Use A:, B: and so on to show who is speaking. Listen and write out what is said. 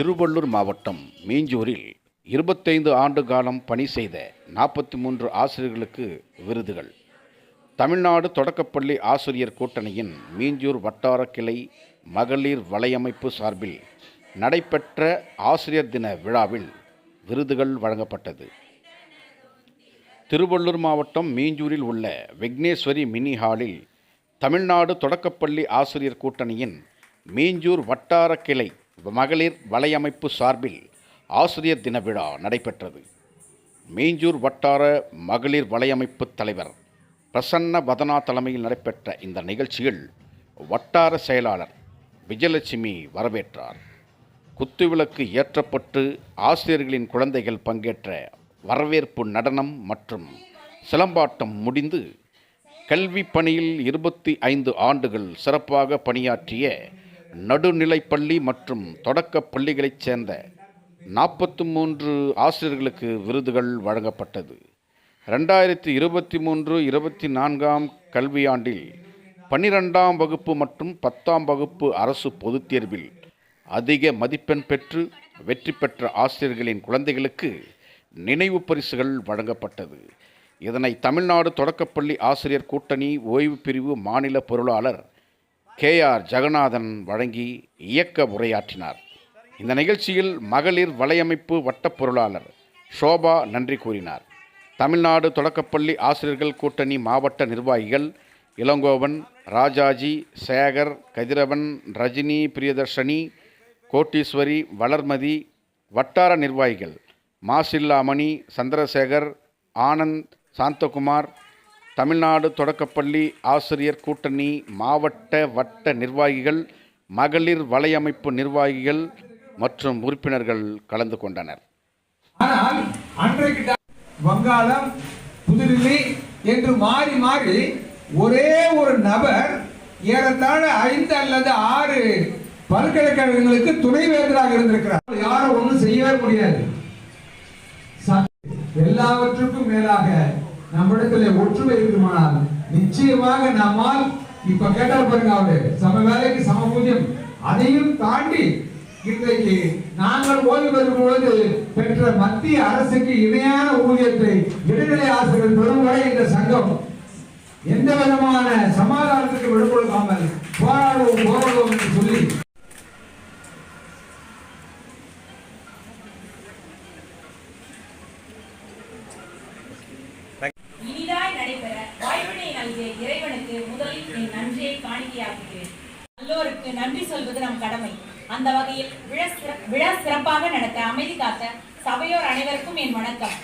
A: திருவள்ளூர் மாவட்டம் மீஞ்சூரில் இருபத்தைந்து ஆண்டு காலம் பணி செய்த நாற்பத்தி மூன்று ஆசிரியர்களுக்கு விருதுகள். தமிழ்நாடு தொடக்கப்பள்ளி ஆசிரியர் கூட்டணியின் மீஞ்சூர் வட்டார கிளை மகளிர் வலையமைப்பு சார்பில் நடைபெற்ற ஆசிரியர் தின விழாவில் விருதுகள் வழங்கப்பட்டது. திருவள்ளூர் மாவட்டம் மீஞ்சூரில் உள்ள விக்னேஸ்வரி மினி ஹாலில் தமிழ்நாடு தொடக்கப்பள்ளி ஆசிரியர் கூட்டணியின் மீஞ்சூர் வட்டார கிளை மகளிர் வலையமைப்பு சார்பில் ஆசிரியர் தின விழா நடைபெற்றது. மீஞ்சூர் வட்டார மகளிர் வலையமைப்பு தலைவர் பிரசன்ன வதனா தலைமையில் நடைபெற்ற இந்த நிகழ்ச்சியில் வட்டார செயலாளர் விஜயலட்சுமி வரவேற்றார். குத்துவிளக்கு ஏற்றப்பட்டு ஆசிரியர்களின் குழந்தைகள் பங்கேற்ற வரவேற்பு நடனம் மற்றும் சிலம்பாட்டம் முடிந்து கல்வி பணியில் இருபத்தி ஐந்து ஆண்டுகள் சிறப்பாக பணியாற்றிய நடுநிலைப்பள்ளி மற்றும் தொடக்கப் பள்ளிகளைச் சேர்ந்த நாற்பத்தி மூன்று ஆசிரியர்களுக்கு விருதுகள் வழங்கப்பட்டது. ரெண்டாயிரத்தி இருபத்தி மூன்று இருபத்தி நான்காம் கல்வியாண்டில் பன்னிரெண்டாம் வகுப்பு மற்றும் பத்தாம் வகுப்பு அரசு பொதுத் தேர்வில் அதிக மதிப்பெண் பெற்று வெற்றி பெற்ற ஆசிரியர்களின் குழந்தைகளுக்கு நினைவு பரிசுகள் வழங்கப்பட்டது. இதனை தமிழ்நாடு தொடக்கப்பள்ளி ஆசிரியர் கூட்டணி ஓய்வு பிரிவு மாநில பொருளாளர் கே ஆர் ஜெகநாதன் வழங்கி இயக்க உரையாற்றினார். இந்த நிகழ்ச்சியில் மகளிர் வலையமைப்பு வட்டப் பொருளாளர் ஷோபா நன்றி கூறினார். தமிழ்நாடு தொடக்கப்பள்ளி ஆசிரியர்கள் கூட்டணி மாவட்ட நிர்வாகிகள் இளங்கோவன் ராஜாஜி சேகர் கதிரவன் ரஜினி பிரியதர்ஷினி கோட்டீஸ்வரி வளர்மதி வட்டார நிர்வாகிகள் மாசில்லாமணி சந்திரசேகர் ஆனந்த் சாந்தகுமார் தமிழ்நாடு தொடக்கப்பள்ளி ஆசிரியர் கூட்டணி மாவட்ட வட்ட நிர்வாகிகள் மகளிர் வலையமைப்பு நிர்வாகிகள் மற்றும் உறுப்பினர்கள் கலந்து கொண்டனர்.
B: ஆனால் வங்காளம் புதுடில்லி என்று மாறி மாறி ஒரே ஒரு நபர் ஏறத்தாழ ஐந்து அல்லது ஆறு பல்கலைக்கழகங்களுக்கு துணைவேந்தராக இருந்திருக்கிறார். யாரும் ஒன்றும் செய்யவே முடியாது. எல்லாவற்றுக்கும் மேலாக நம்மிடத்துல ஒற்றுமை இருக்குமானால் நிச்சயமாக நம்மால் இப்ப கேட்டால் பாருங்க அவரு சம வேலைக்கு சம பூஜ்யம் அதையும் தாண்டி இன்றைக்கு நாங்கள் ஓய்வு பெறும் பொழுது பெற்ற மத்திய அரசுக்கு இணையான ஊதியத்தை இடைநிலை ஆசிரியர்கள் பெறும் வரை இந்த சங்கம் எந்த விதமான
C: எல்லோருக்கு நன்றி சொல்வது நம் கடமை. அந்த வகையில் விழா சிறப்பாக நடத்த அமைதி காத்த சபையோர் அனைவருக்கும் என் வணக்கம்.